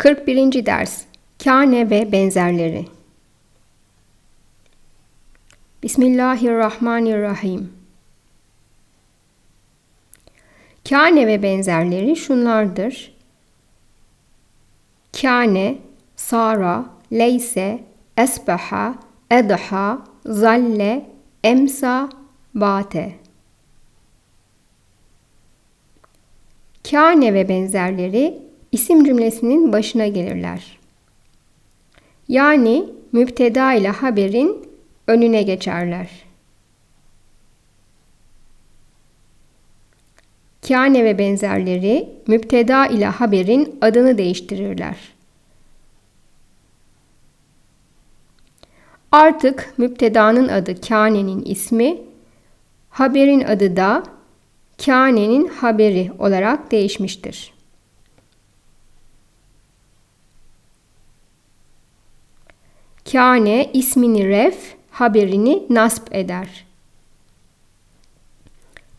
41. ders Kâne ve benzerleri Bismillahirrahmanirrahim Kâne ve benzerleri şunlardır. Kâne, sara, leyse, esbaha, edha, zalle, emsa, bate. Kâne ve benzerleri isim cümlesinin başına gelirler. Yani müpteda ile haberin önüne geçerler. Kâne ve benzerleri müpteda ile haberin adını değiştirirler. Artık müptedanın adı kânenin ismi, haberin adı da kânenin haberi olarak değişmiştir. Kâne ismini ref, haberini nasp eder.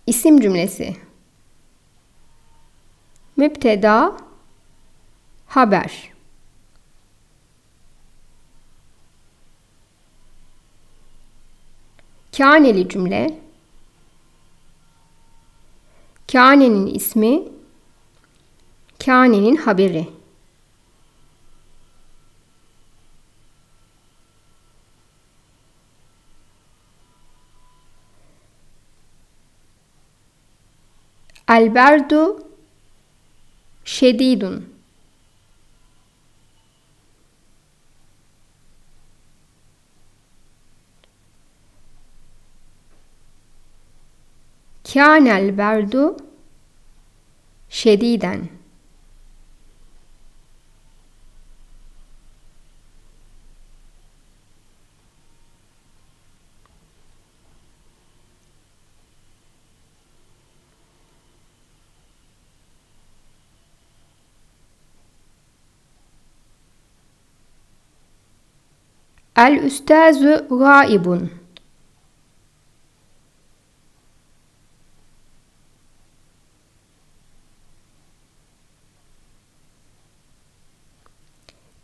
İsim cümlesi. Müpteda Haber. Kâneli cümle. Kânenin ismi Kânenin haberi Alberdu şedidun. Kânel berdu şediden. El üstazü gaibun.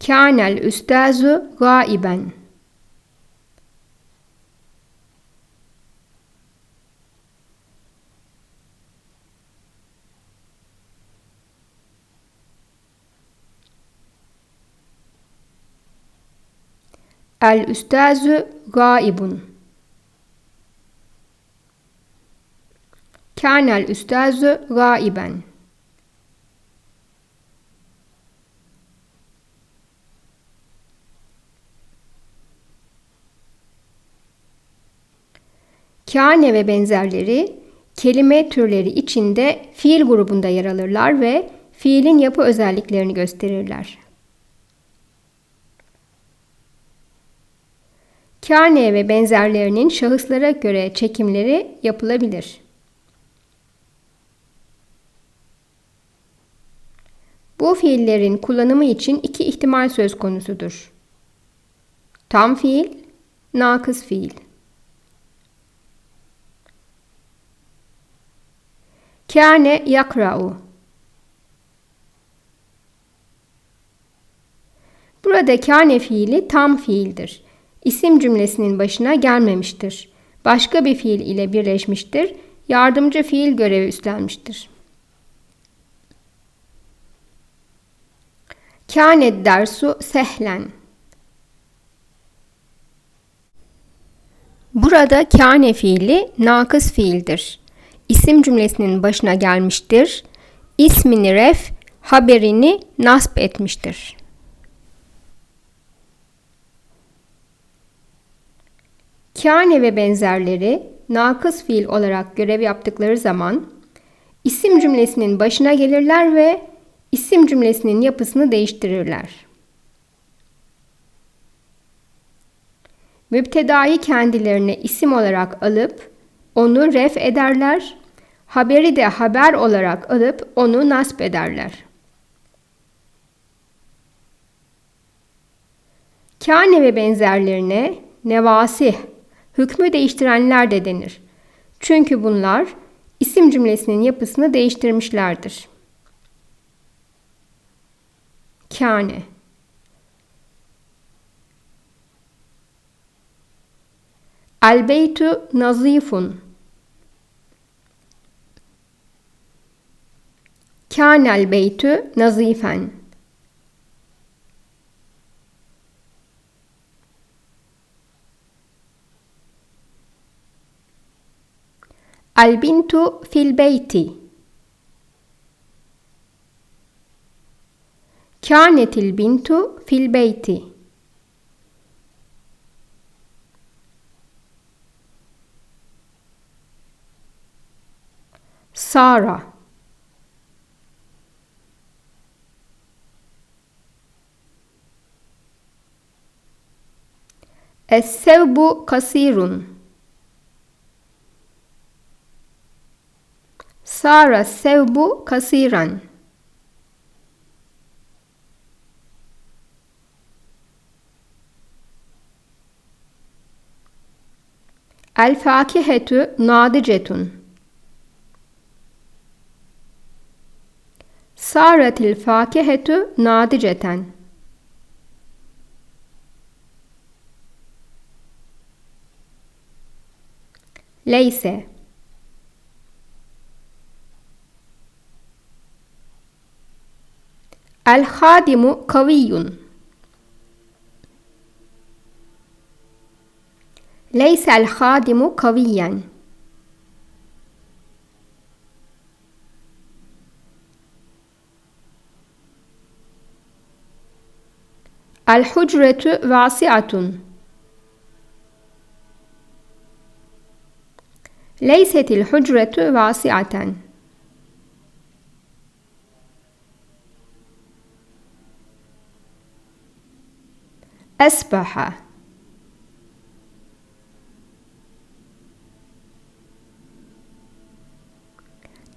Kânel üstazü gaiben. El üstazü gaibun. Kânel üstazü gaiben. Kâne ve benzerleri kelime türleri içinde fiil grubunda yer alırlar ve fiilin yapı özelliklerini gösterirler. Kâne ve benzerlerinin şahıslara göre çekimleri yapılabilir. Bu fiillerin kullanımı için iki ihtimal söz konusudur. Tam fiil, nakıs fiil. Kâne yakra'u. Burada kâne fiili tam fiildir isim cümlesinin başına gelmemiştir. Başka bir fiil ile birleşmiştir. Yardımcı fiil görevi üstlenmiştir. Kânet dersu sehlen. Burada kâne fiili nakıs fiildir. İsim cümlesinin başına gelmiştir. İsmini ref, haberini nasp etmiştir. Kâne ve benzerleri nakıs fiil olarak görev yaptıkları zaman isim cümlesinin başına gelirler ve isim cümlesinin yapısını değiştirirler. Müptedayı kendilerine isim olarak alıp onu ref ederler, haberi de haber olarak alıp onu nasp ederler. Kâne ve benzerlerine nevasih hükmü değiştirenler de denir. Çünkü bunlar isim cümlesinin yapısını değiştirmişlerdir. Kâne Elbeytü nazifun Kânel beytü nazifen البنت في البيت كانت البنت في البيت سارة الثوب قصير Sara sevbu kasiran. El fakihetü nadicetun. Saretil fakihetü nadiceten. Leyse. الخادم قوي. ليس الخادم قويا. الحجرة واسعة. ليست الحجرة واسعة. أسبح.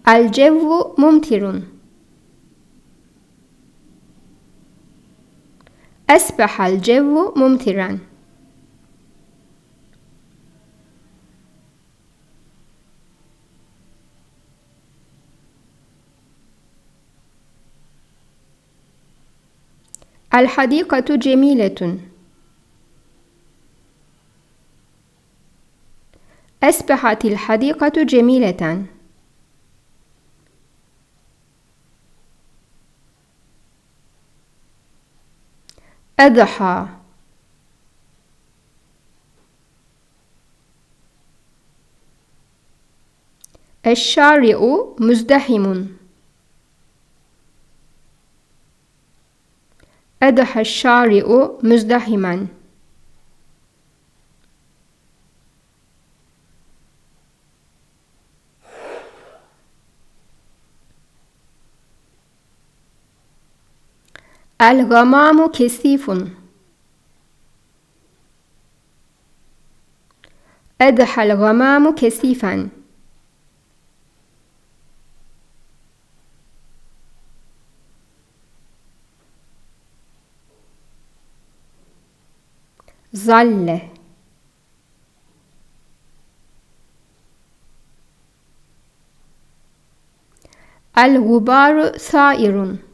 الجو ممطر. أصبح الجو ممطرا. الحديقة جميلة. أصبحت الحديقة جميلة. أضحى. الشارع مزدحم. أضحى الشارع مزدحما. الغمام كثيف. أضحى الغمام كثيفا. ظل. الغبار ثائر.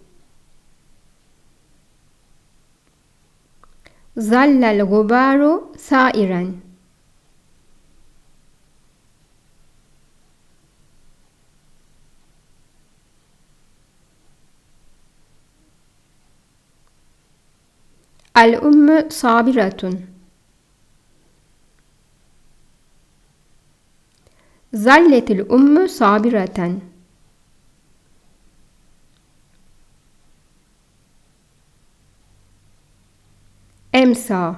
Zallel gubaru sairen. El ümmü sabiratun. Zalletil ümmü sabiraten. أمسى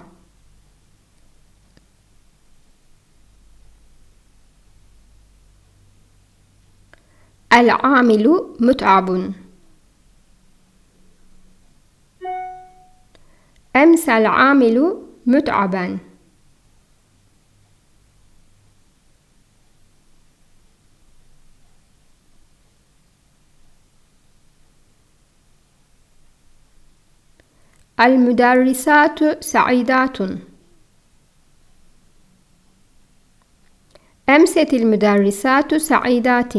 العامل متعب. أمسى العامل متعبا. المدرسات سعيدات. أمست المدرسات سعيدات.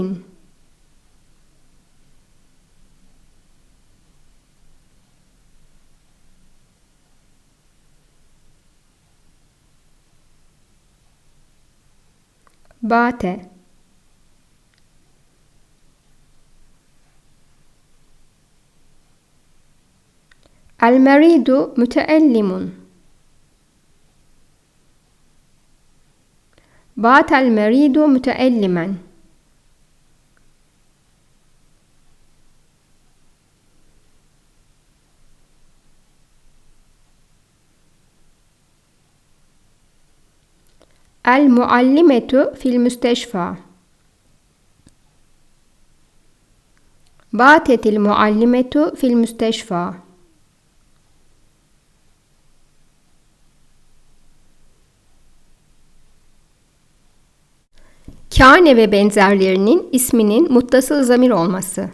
بات. المريض متألم. بات المريض متألما. المعلمة في المستشفى. باتت المعلمة في المستشفى. Kâne ve benzerlerinin isminin muttasıl zamir olması.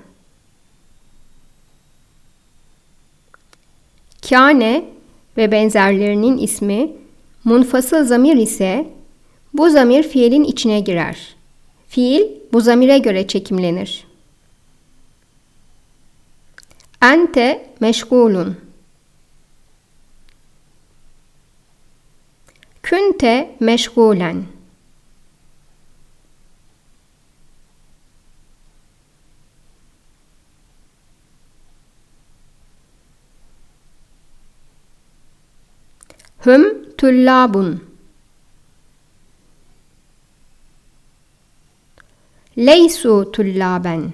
Kâne ve benzerlerinin ismi munfasıl zamir ise bu zamir fiilin içine girer. Fiil bu zamire göre çekimlenir. Ente meşgulun. Künte meşgulen. Hüm tullabun. Leysu tullaben.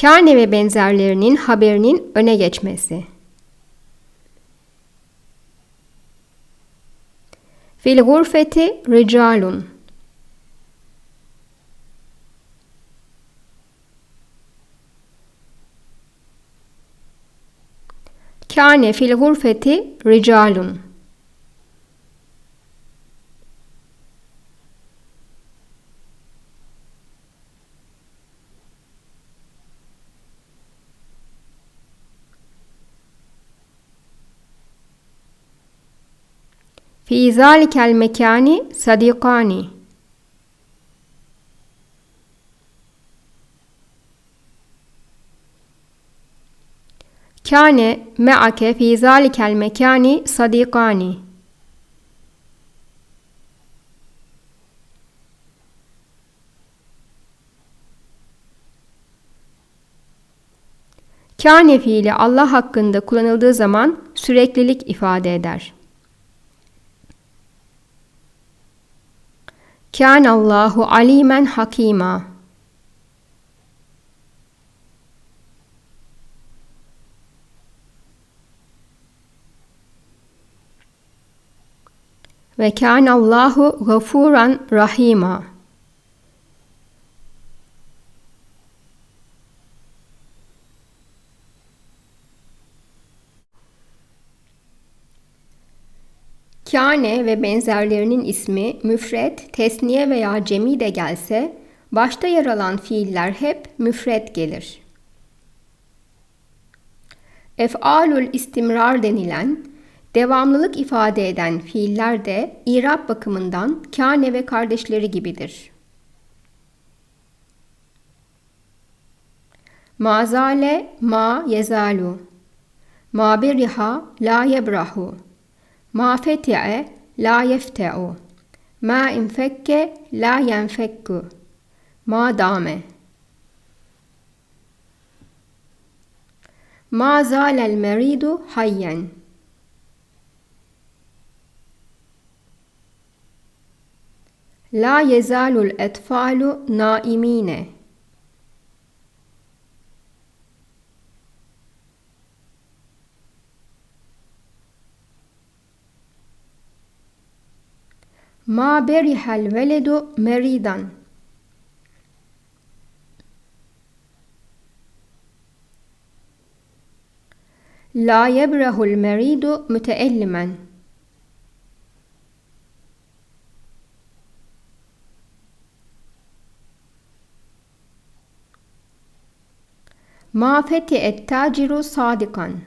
Kâne ve benzerlerinin haberinin öne geçmesi. Fil gurfeti ricalun. Kâne fil gurfeti ricalun. Fi zalikel mekani sadikani. Kâne me'ake fî zâlikel mekâni sadîkâni. Kâne fiili Allah hakkında kullanıldığı zaman süreklilik ifade eder. Kâne Allahu alimen hakîmâ. Ve kânallahu gafûran rahîmâ. Kâne ve benzerlerinin ismi müfret, tesniye veya cemi de gelse başta yer alan fiiller hep müfret gelir. Ef'alul istimrar denilen Devamlılık ifade eden fiiller de irab bakımından kâne ve kardeşleri gibidir. Mazale ma yezalu. Ma biriha la yebrahu. Ma feti'e la yefte'u. Ma infekke la yenfekku. Ma dame. Ma zalel meridu hayyen. لا يزال الأطفال نائمين. ما برح الولد مريضا؟ لا يبره المريض متألما. ما فتئ التاجر صادقا.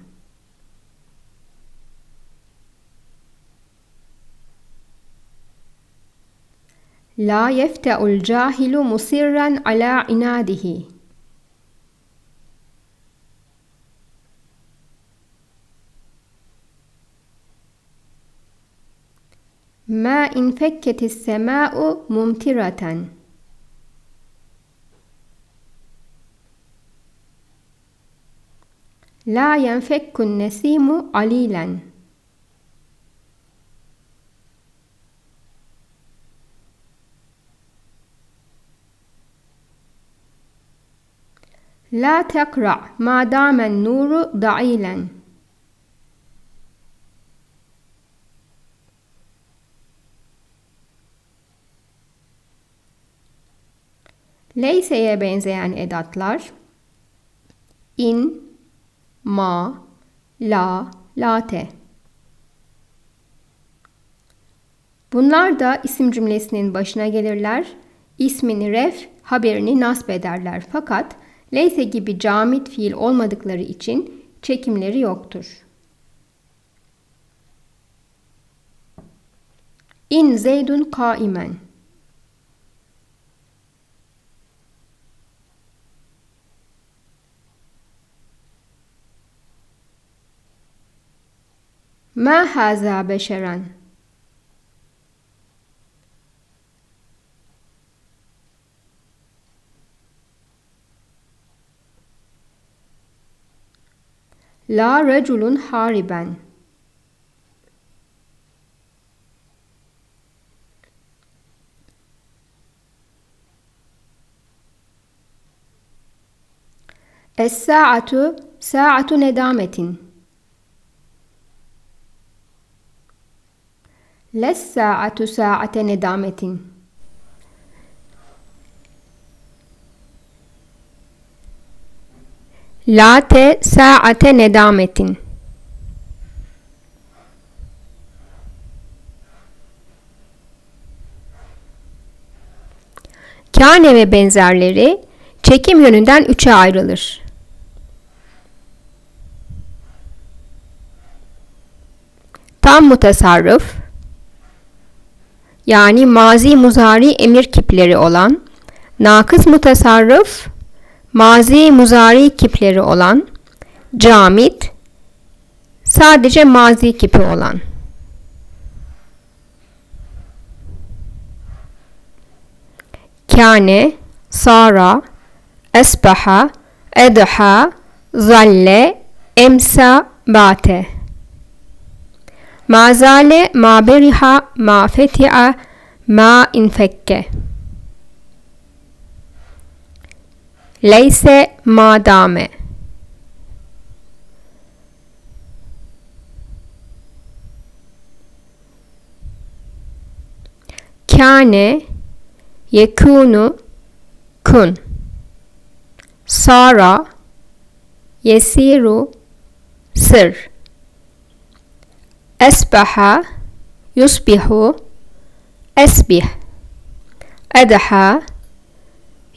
لا يفتأ الجاهل مصرا على عناده. ما إن فكت السماء ممطرة. La yenfekkun nesimu alilen. La tekra ma damen nuru dailen. Leyse'ye benzeyen edatlar in, ma, la, late. Bunlar da isim cümlesinin başına gelirler. İsmini ref, haberini nasp ederler. Fakat leyse gibi camit fiil olmadıkları için çekimleri yoktur. İn zeydun kaimen. ما هذا بشرا. لا رجل حاربا. الساعة ساعة ندامة. لا الساعة ساعة ندامة لات ساعة ندامة Kâne ve benzerleri çekim yönünden üçe ayrılır. Tam mutasarrıf, yani mazi muzari emir kipleri olan, nakıs mutasarrıf, mazi muzari kipleri olan, camit, sadece mazi kipi olan. Kâne, sara, esbaha, edha, zalle, emsa, bate. Ma zale, ma beriha, ma feti'a, ma infekke. Leyse ma dame. Kâne, yekunu, kun. Sara, yesiru, sır. أسبح يصبح أسبح أضحى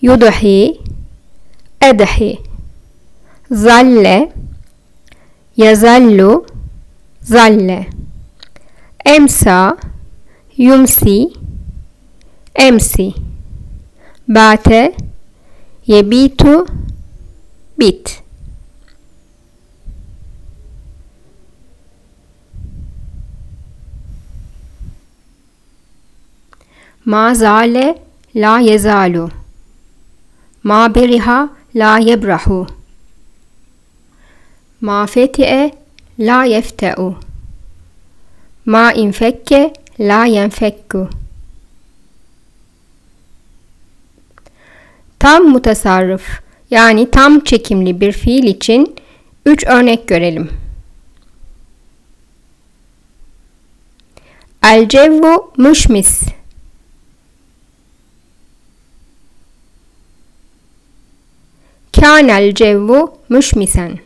يضحي أضحي ظل يظل ظل أمسى يمسي أمسي بات يبيت بيت Ma zale la yezalu. Ma beriha la yebrahu. Ma feti'e la yefte'u. Ma infekke la yenfekku. Tam mutasarrıf yani tam çekimli bir fiil için üç örnek görelim. El cevvu müşmis. كان الجو مشمسا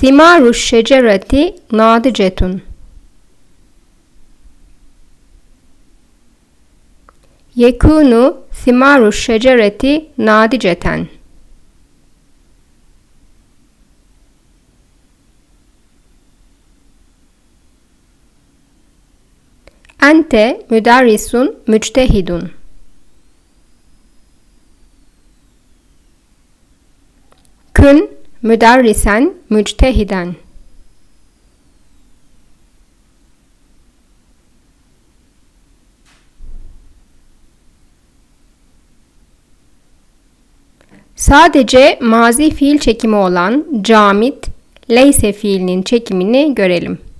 ثمار الشجرة ناضجة يكون ثمار الشجرة ناضجة Ente müderrisun müçtehidun. Kün müderrisen müctehiden. Sadece mazi fiil çekimi olan camit leyse fiilinin çekimini görelim.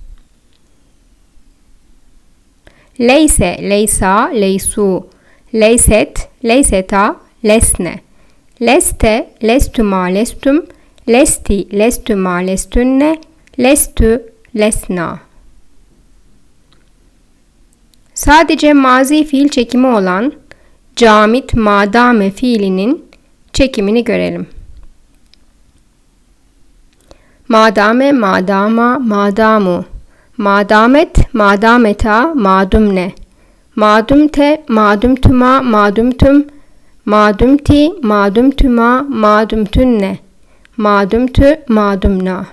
Leyse, leysa, leysu, leyset, leyseta, lesne. Leste, lestuma, lestum, lesti, lestuma, lestünne, lestü, lesna. Sadece mazi fiil çekimi olan camit madame fiilinin çekimini görelim. Madame, madama, madamu. Madamet, madameta, madumne. Madumte, madumtuma, madumtum. Madumti, madumtuma, madumtünne. Madumtü, madumna.